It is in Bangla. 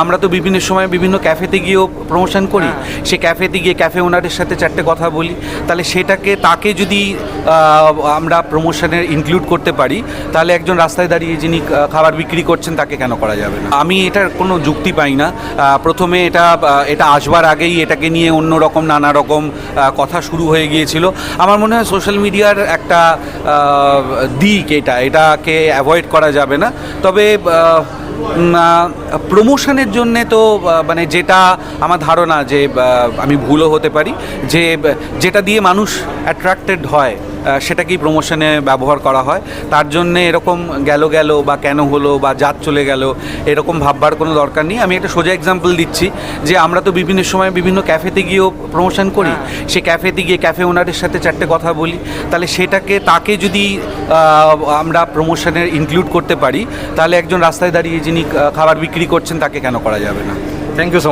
আমরা তো বিভিন্ন সময় বিভিন্ন ক্যাফেতে গিয়েও প্রমোশন করি। সে ক্যাফেতে গিয়ে ক্যাফে ওনারের সাথে চারটে কথা বলি। তাহলে সেটাকে তাকে যদি আমরা প্রমোশনের ইনক্লুড করতে পারি তাহলে একজন রাস্তায় দাঁড়িয়ে যিনি খাবার বিক্রি করছেন তাকে কেন করা যাবে না? আমি এটার কোনো যুক্তি পাই না। প্রথমে এটা এটা আসবার আগেই এটাকে নিয়ে অন্য রকম নানা রকম কথা শুরু হয়ে গিয়েছিল। আমার মনে হয় সোশ্যাল মিডিয়ার একটা দিক এটা। এটাকে অ্যাভয়েড করা যাবে না। তবে প্রমোশনের জন্যে তো মানে যেটা আমার ধারণা যে আমি ভুলও হতে পারি যে যেটা দিয়ে মানুষ অ্যাট্রাক্টেড হয় সেটাকেই প্রমোশনে ব্যবহার করা হয়। তার জন্যে এরকম গেল গেল বা কেন হলো বা জাত চলে গেল এরকম ভাববার কোনো দরকার নেই। আমি একটা সোজা এক্সাম্পল দিচ্ছি যে আমরা তো বিভিন্ন সময় বিভিন্ন ক্যাফেতে গিয়েও প্রমোশন করি। সে ক্যাফেতে গিয়ে ক্যাফে ওনারের সাথে চারটে কথা বলি তাহলে সেটাকে তাকে যদি আমরা প্রমোশনের ইনক্লুড করতে পারি তাহলে একজন রাস্তায় দাঁড়িয়ে যিনি খাবার বিক্রি করছেন তাকে কেন করা যাবে না? Thank you so